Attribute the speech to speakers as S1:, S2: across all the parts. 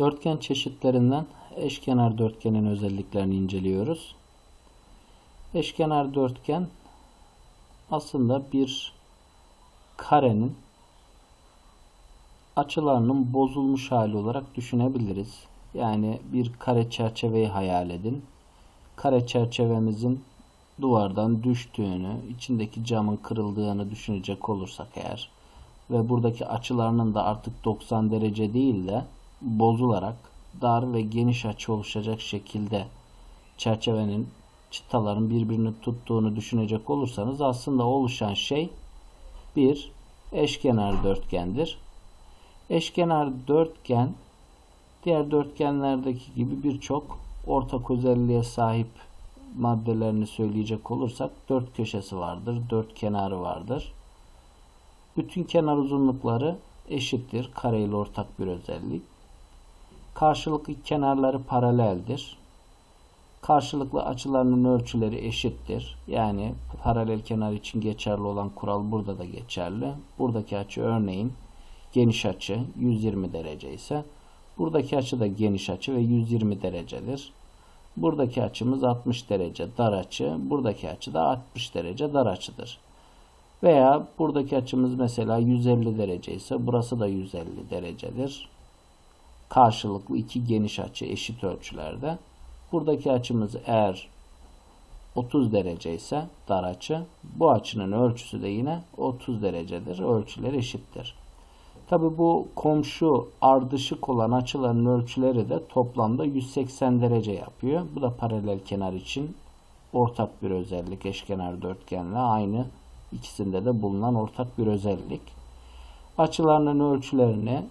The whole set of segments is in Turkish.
S1: Dörtgen çeşitlerinden eşkenar dörtgenin özelliklerini inceliyoruz. Eşkenar dörtgen aslında bir karenin açılarının bozulmuş hali olarak düşünebiliriz. Yani bir kare çerçeveyi hayal edin. Kare çerçevemizin duvardan düştüğünü, içindeki camın kırıldığını düşünecek olursak eğer ve buradaki açılarının da artık 90 derece değil de bozularak dar ve geniş açı oluşacak şekilde çerçevenin çıtaların birbirini tuttuğunu düşünecek olursanız aslında oluşan şey bir eşkenar dörtgendir. Eşkenar dörtgen diğer dörtgenlerdeki gibi birçok ortak özelliğe sahip maddelerini söyleyecek olursak dört köşesi vardır, dört kenarı vardır. Bütün kenar uzunlukları eşittir. Kare ile ortak bir özellik. Karşılıklı kenarları paraleldir. Karşılıklı açılarının ölçüleri eşittir. Yani paralel kenar için geçerli olan kural burada da geçerli. Buradaki açı örneğin geniş açı 120 derece ise buradaki açı da geniş açı ve 120 derecedir. Buradaki açımız 60 derece dar açı, buradaki açı da 60 derece dar açıdır. Veya buradaki açımız mesela 150 derece ise burası da 150 derecedir. Karşılıklı iki geniş açı eşit ölçülerde. Buradaki açımız eğer 30 derece ise dar açı, bu açının ölçüsü de yine 30 derecedir. Ölçüler eşittir. Tabi bu komşu ardışık olan açıların ölçüleri de toplamda 180 derece yapıyor. Bu da paralel kenar için ortak bir özellik. Eşkenar dörtgenle aynı ikisinde de bulunan ortak bir özellik. Açılarının ölçülerini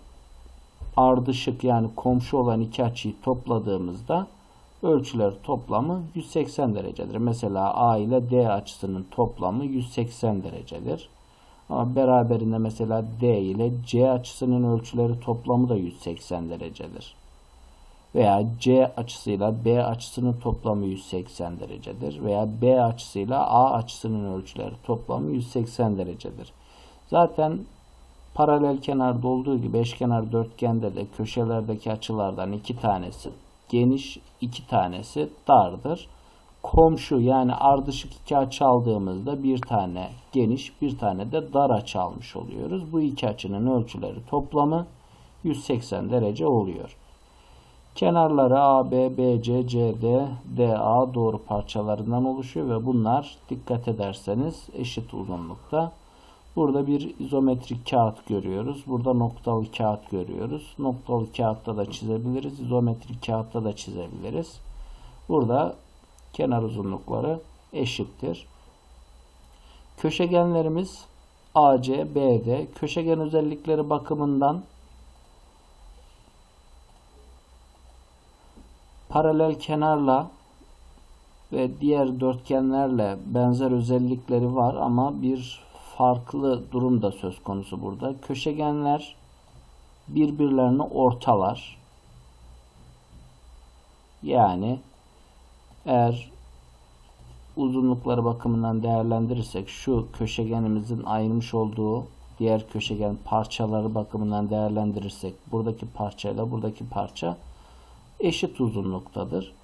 S1: ardışık yani komşu olan iki açıyı topladığımızda ölçüler toplamı 180 derecedir. Mesela A ile D açısının toplamı 180 derecedir. Ama beraberinde mesela D ile C açısının ölçüleri toplamı da 180 derecedir. Veya C açısıyla B açısının toplamı 180 derecedir. Veya B açısıyla A açısının ölçüleri toplamı 180 derecedir. Zaten paralel kenarda olduğu gibi eşkenar dörtgende de köşelerdeki açılardan iki tanesi geniş, iki tanesi dardır komşu yani ardışık iki açı aldığımızda bir tane geniş bir tane de dar açı almış oluyoruz. Bu iki açının ölçüleri toplamı 180 derece oluyor. Kenarları A, B, B, C, C, D, D, A doğru parçalarından oluşuyor ve bunlar dikkat ederseniz eşit uzunlukta. Burada bir izometrik kağıt görüyoruz. Burada noktalı kağıt görüyoruz. Noktalı kağıtta da çizebiliriz. İzometrik kağıtta da çizebiliriz. Burada kenar uzunlukları eşittir. Köşegenlerimiz AC, BD köşegen özellikleri bakımından paralel kenarla ve diğer dörtgenlerle benzer özellikleri var ama bir farklı durum da söz konusu burada. Köşegenler birbirlerini ortalar. Yani eğer uzunlukları bakımından değerlendirirsek şu köşegenimizin ayırmış olduğu diğer köşegen parçaları bakımından değerlendirirsek buradaki parçayla buradaki parça eşit uzunluktadır.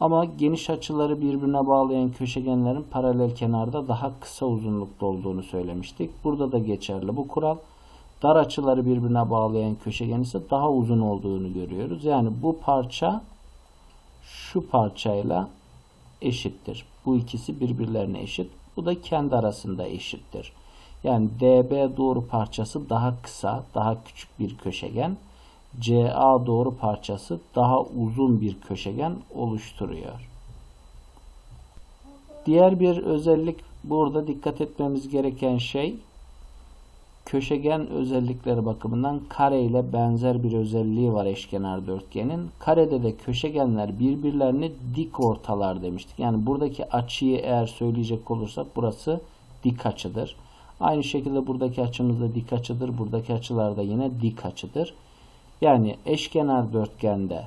S1: Ama geniş açıları birbirine bağlayan köşegenlerin paralel kenarda daha kısa uzunlukta olduğunu söylemiştik. Burada da geçerli bu kural. Dar açıları birbirine bağlayan köşegen ise daha uzun olduğunu görüyoruz. Yani bu parça şu parçayla eşittir. Bu ikisi birbirlerine eşit. Bu da kendi arasında eşittir. Yani DB doğru parçası daha kısa, daha küçük bir köşegen. CA doğru parçası daha uzun bir köşegen oluşturuyor. Diğer bir özellik burada dikkat etmemiz gereken şey köşegen özellikleri bakımından kare ile benzer bir özelliği var eşkenar dörtgenin. Karede de köşegenler birbirlerini dik ortalar demiştik. Yani buradaki açıyı eğer söyleyecek olursak burası dik açıdır. Aynı şekilde buradaki açımız da dik açıdır. Buradaki açılar da yine dik açıdır. Yani eşkenar dörtgende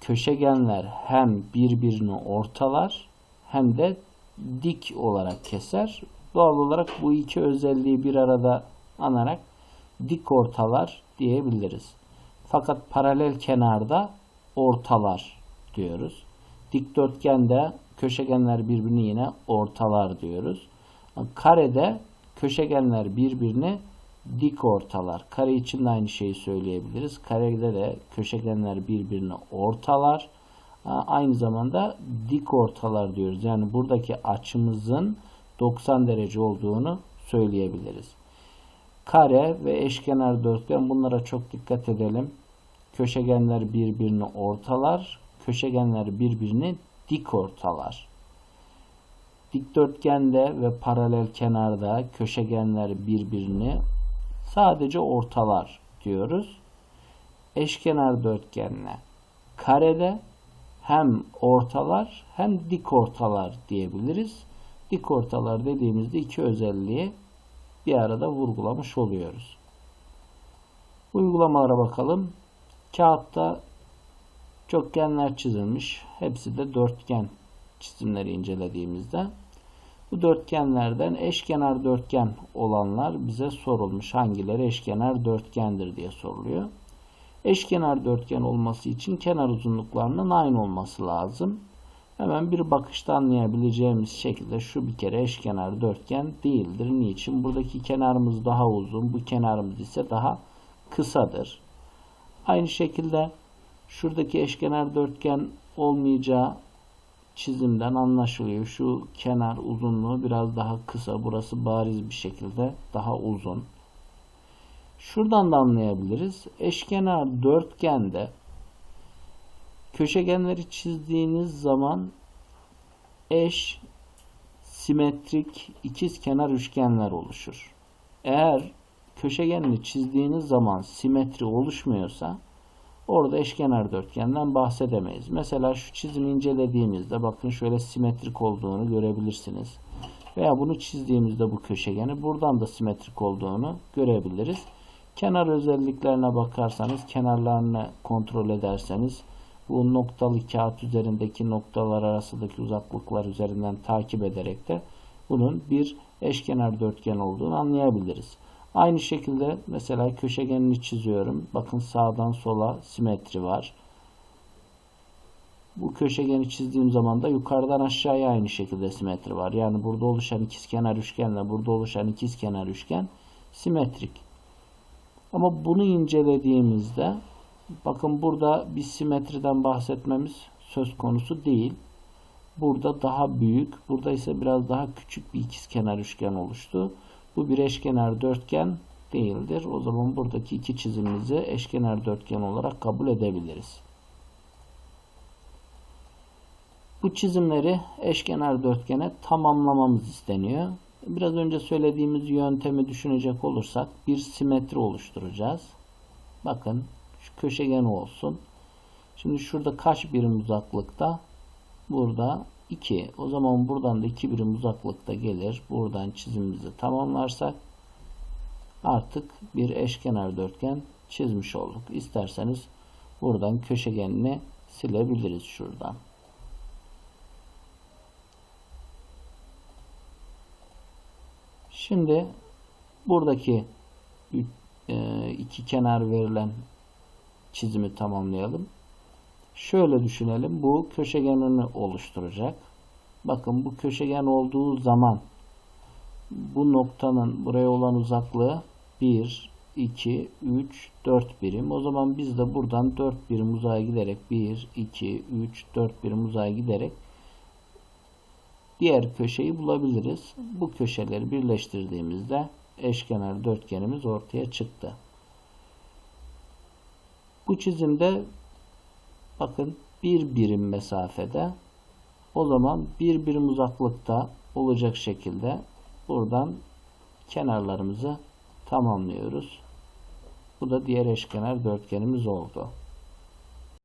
S1: köşegenler hem birbirini ortalar hem de dik olarak keser. Doğal olarak bu iki özelliği bir arada anarak dik ortalar diyebiliriz. Fakat paralel kenarda ortalar diyoruz. Dikdörtgende köşegenler birbirini yine ortalar diyoruz. Karede köşegenler birbirini dik ortalar. Kare için de aynı şeyi söyleyebiliriz. Karede de köşegenler birbirini ortalar. Aynı zamanda dik ortalar diyoruz. Yani buradaki açımızın 90 derece olduğunu söyleyebiliriz. Kare ve eşkenar dörtgen bunlara çok dikkat edelim. Köşegenler birbirini ortalar, köşegenler birbirini dik ortalar. Dikdörtgende ve paralel kenarda köşegenler birbirini sadece ortalar diyoruz. Eşkenar dörtgenle karede hem ortalar hem dik ortalar diyebiliriz. Dik ortalar dediğimizde iki özelliği bir arada vurgulamış oluyoruz. Uygulamalara bakalım. Kağıtta çokgenler çizilmiş. Hepsi de dörtgen çizimleri incelediğimizde. Bu dörtgenlerden eşkenar dörtgen olanlar bize sorulmuş. Hangileri eşkenar dörtgendir diye soruluyor. Eşkenar dörtgen olması için kenar uzunluklarının aynı olması lazım. Hemen bir bakışta anlayabileceğimiz şekilde şu bir kere eşkenar dörtgen değildir. Niçin? Buradaki kenarımız daha uzun, bu kenarımız ise daha kısadır. Aynı şekilde şuradaki eşkenar dörtgen olmayacağı çizimden anlaşılıyor. Şu kenar uzunluğu biraz daha kısa. Burası bariz bir şekilde daha uzun. Şuradan da anlayabiliriz. Eşkenar dörtgende köşegenleri çizdiğiniz zaman eş simetrik ikiz kenar üçgenler oluşur. Eğer köşegenini çizdiğiniz zaman simetri oluşmuyorsa orada eşkenar dörtgenden bahsedemeyiz. Mesela şu çizimi incelediğimizde bakın şöyle simetrik olduğunu görebilirsiniz. Veya bunu çizdiğimizde bu köşegeni buradan da simetrik olduğunu görebiliriz. Kenar özelliklerine bakarsanız, kenarlarını kontrol ederseniz bu noktalı kağıt üzerindeki noktalar arasındaki uzaklıklar üzerinden takip ederek de bunun bir eşkenar dörtgen olduğunu anlayabiliriz. Aynı şekilde mesela köşegenini çiziyorum. Bakın sağdan sola simetri var. Bu köşegeni çizdiğim zaman da yukarıdan aşağıya aynı şekilde simetri var. Yani burada oluşan ikizkenar üçgenle burada oluşan ikizkenar üçgen simetrik. Ama bunu incelediğimizde bakın burada bir simetriden bahsetmemiz söz konusu değil. Burada daha büyük, burada ise biraz daha küçük bir ikizkenar üçgen oluştu. Bu bir eşkenar dörtgen değildir. O zaman buradaki iki çizimimizi eşkenar dörtgen olarak kabul edebiliriz. Bu çizimleri eşkenar dörtgene tamamlamamız isteniyor. Biraz önce söylediğimiz yöntemi düşünecek olursak bir simetri oluşturacağız. Bakın şu köşegen olsun. Şimdi şurada kaç birim uzaklıkta? Burada 2. O zaman buradan da 2 birim uzaklıkta gelir. Buradan çizimimizi tamamlarsak artık bir eşkenar dörtgen çizmiş olduk. İsterseniz buradan köşegenini silebiliriz şuradan. Şimdi buradaki e, iki kenar verilen çizimi tamamlayalım. Şöyle düşünelim. Bu köşegenini oluşturacak. Bakın bu köşegen olduğu zaman bu noktanın buraya olan uzaklığı 1, 2, 3, 4 birim. O zaman biz de buradan 4 birim uzağa giderek 1, 2, 3, 4 birim uzağa giderek diğer köşeyi bulabiliriz. Bu köşeleri birleştirdiğimizde eşkenar dörtgenimiz ortaya çıktı. Bu çizimde bakın bir birim mesafede o zaman bir birim uzaklıkta olacak şekilde buradan kenarlarımızı tamamlıyoruz. Bu da diğer eşkenar dörtgenimiz oldu.